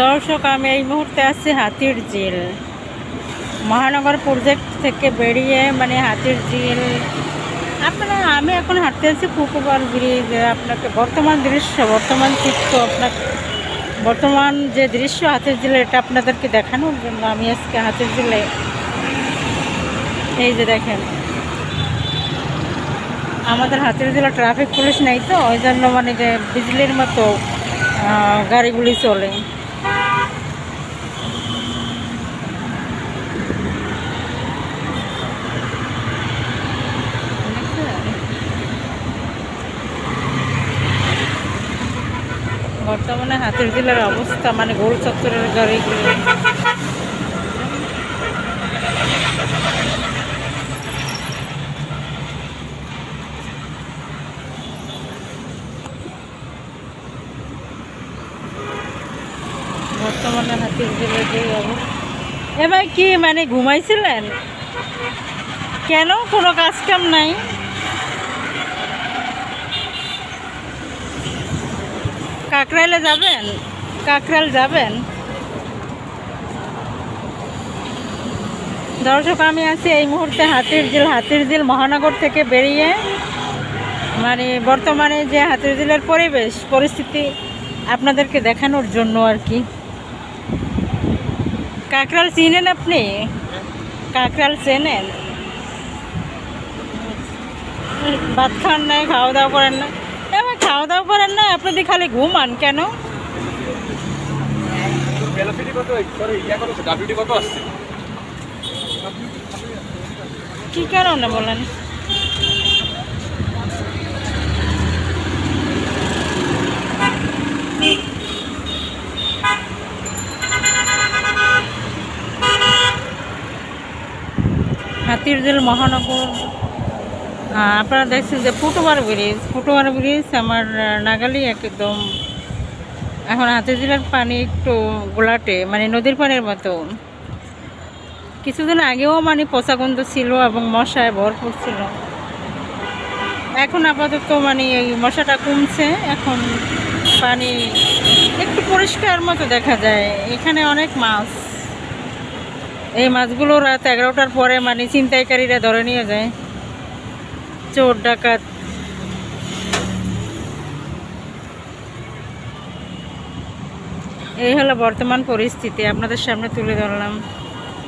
দর্শক, আমি এই মুহূর্তে আছি হাতির ঝিল। মহানগর প্রজেক্ট থেকে বেরিয়ে মানে হাতির ঝিল। আপনারা, আমি এখন হাঁটতে আছি পুকুবার ব্রিজ আপনাকে বর্তমান দৃশ্য, বর্তমান চিত্র আপনাকে বর্তমান যে দৃশ্য হাতির ঝিলে, এটা আপনাদেরকে দেখানোর জন্য আমি আজকে হাতির ঝিলে এই যে দেখেন, আমাদের হাতির জেলা ট্রাফিক পুলিশ নেই তো, ওই জন্য মানে যে বিজলির মতো গাড়িগুলি চলে। বর্তমানে হাতির জেলার অবস্থা মানে গোল চত্বরের গাড়িগুলি বর্তমানে হাতির জেলার যে অবস্থা। এ ভাই কি মানে ঘুমাইছিলেন? কেন কোনো কাজ কাম নাই? কাকরাইলে যাবেন? কাকরাইল যাবেন? দর্শক, আমি আছি এই মুহূর্তে হাতির ঝিল হাতির ঝিল মহানগর থেকে বেরিয়ে মানে বর্তমানে যে হাতির ঝিলের পরিবেশ, পরিস্থিতি আপনাদেরকে দেখানোর জন্য আর কি। কাকরাল চিনেন আপনি? কাকরাল চেনেন? ভাত খান নাই খাওয়া দাওয়া করেন না খাওয়া দাওয়া করেন না আপনাদের খালি ঘুমান কেন? কি কারণে বলেন? হাতিরঝিল মহানগর আহ, আপনারা দেখছেন যে ফুটওভার ব্রিজ। ফুটওভার ব্রিজ আমার নাগালি একদম, এখন হাতে জেলার পানি একটু গোলাটে মানে নদীর পানির মতো কিছুদিন আগেও মানে পচা গন্ধ ছিল এবং মশায় ভরপুর ছিল। এখন আপাতত মানে এই মশাটা কমছে, এখন পানি একটু পরিষ্কার মতো দেখা যায়। এখানে অনেক মাছ। এই মাছগুলো রাত এগারোটার পরে মানে চিন্তাইকারীরা ধরে নিয়ে যায়। চোর ডাকাত। এই হলো বর্তমান পরিস্থিতি আপনাদের সামনে তুলে ধরলাম।